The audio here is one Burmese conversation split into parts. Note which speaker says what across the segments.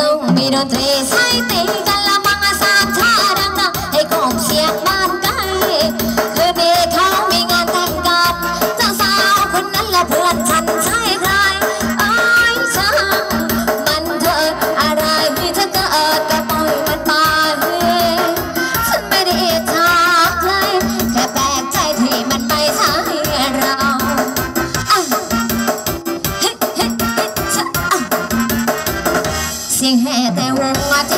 Speaker 1: ต้องมีดนตรีใส่ติงก They were a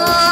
Speaker 1: 啊